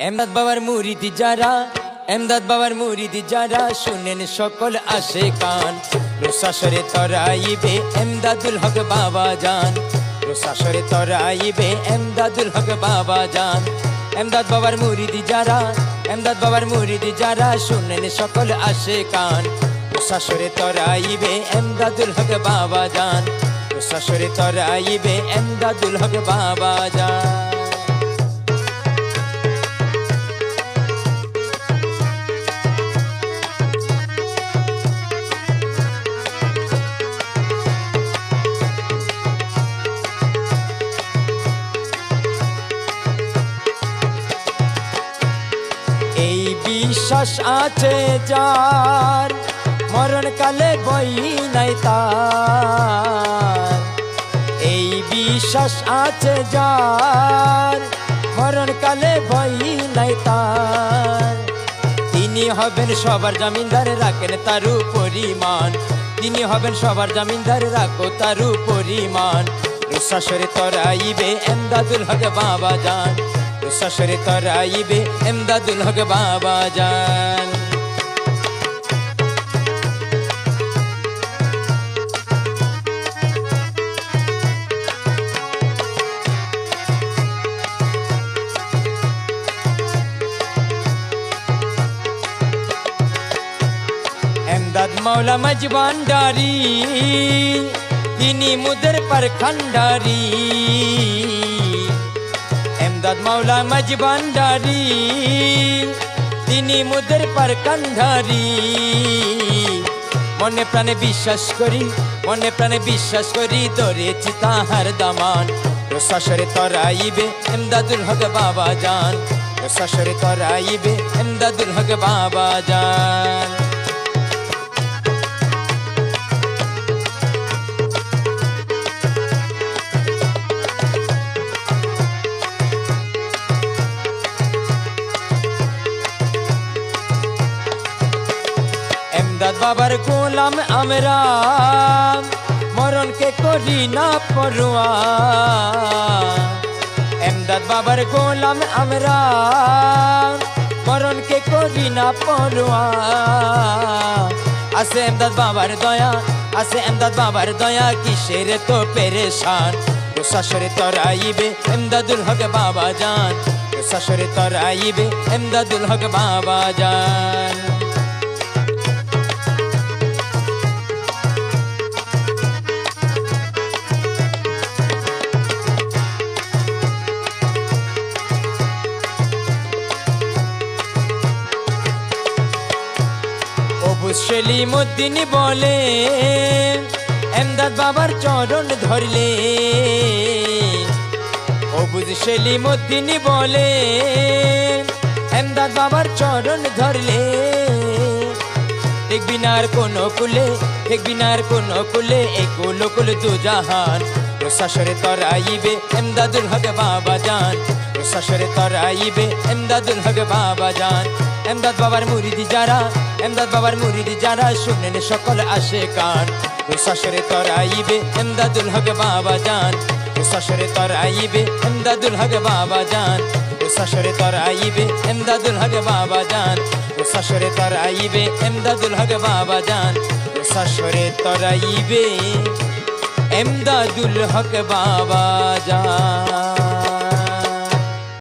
এমদাদ বাবার মুরিদি যারা, এমদাদ বাবার মুরিদি যারা, শুনেন সকল আসে কান। রোসাসরে তরাইবে এমদাদুল হক বাবা জান। রোসাসরে তরাইবে এমদাদুল হক বাবা জান। এমদাদ বাবার মুরিদি যারা, এমদাদ বাবার মুরিদি যারা, শুনেন সকল আসে কান। রোসাসরে তরাইবে এমদাদুল হক বাবা জান। রোসাসরে তরাইবে এমদাদুল হক বাবা জান। বিশ্বাস আছে যার। মরণকালে বই নাই তার। এই বিশ্বাস আছে যার। মরণকালে বই নাই তার। তিনি হবেন সবার জামিনদার, রাখেন তারু পরিমাণ। তিনি হবেন সবার জামিনদার, রাখো তারু পরিমাণ। রুসাসরে তরাইবে এমদাদুল হক বাবা জান। রুসাসরে তরাইবে এমদাদুল হক বাবা জান। এমদাদ মাওলা মজবান্ডারি তিনি মুদের পর पर দাদ মাওলা মজবান ভান্ডারি, তিনি মুদের পার কান্ধারি। মনে প্রাণে বিশ্বাস করি, মনে প্রাণে বিশ্বাস করি, ধরেছি তাহার দামান। প্রশাসরে তরাইবে এমদাদুল হক বাবা যান প্রশাসরে তরাইবে এমদাদুল হক বাবা যান এমদাদ বাবার গোলাম আমরা মরণকে করি না পড়ুয়া এমদাদ বাবার গোলাম আমরা মরণকে করি না পড়ুয়া আছে এমদাদ বাবার দয়া, আছে এমদাদ বাবার দয়া, কিসের তো পেরেশান? শাশুড়ি তরাইবে এমদাদুল হক বাবা জান। শাশুড়ি তরাইবে এমদাদুল হক বাবা জান। সেলিমুদ্দিন বলে, এমদাদ বাবার চরণ ধরলে। অবুজ সেলিমুদ্দিন বলে, এমদাদ বাবার চরণ ধরলে। দেখবি না আর কোনো কুলে, দেখবি না আর কোনো কুলে, এগুলো কুল দু জাহান। রসাসরে তরাইবে, এমদাদুল হক বাবা জান। রসাসরে তরাইবে, এমদাদুল হক বাবা জান। এমদাদ বাবার মুরিদি যারা এমদাদ বাবার মুরিদি যারা শুনেন সকল আসে কান রসাসরে তরাইবে এমদাদুল হক বাবা জান। রসাসরে তরাইবে এমদাদুল হক বাবা জান। রসাসরে তরাইবে এমদাদুল হক বাবা জান। রসাসরে তরাইবে এমদাদুল হক বাবা জান। রসাসরে তরাইবে এমদাদুল হক বাবা জান।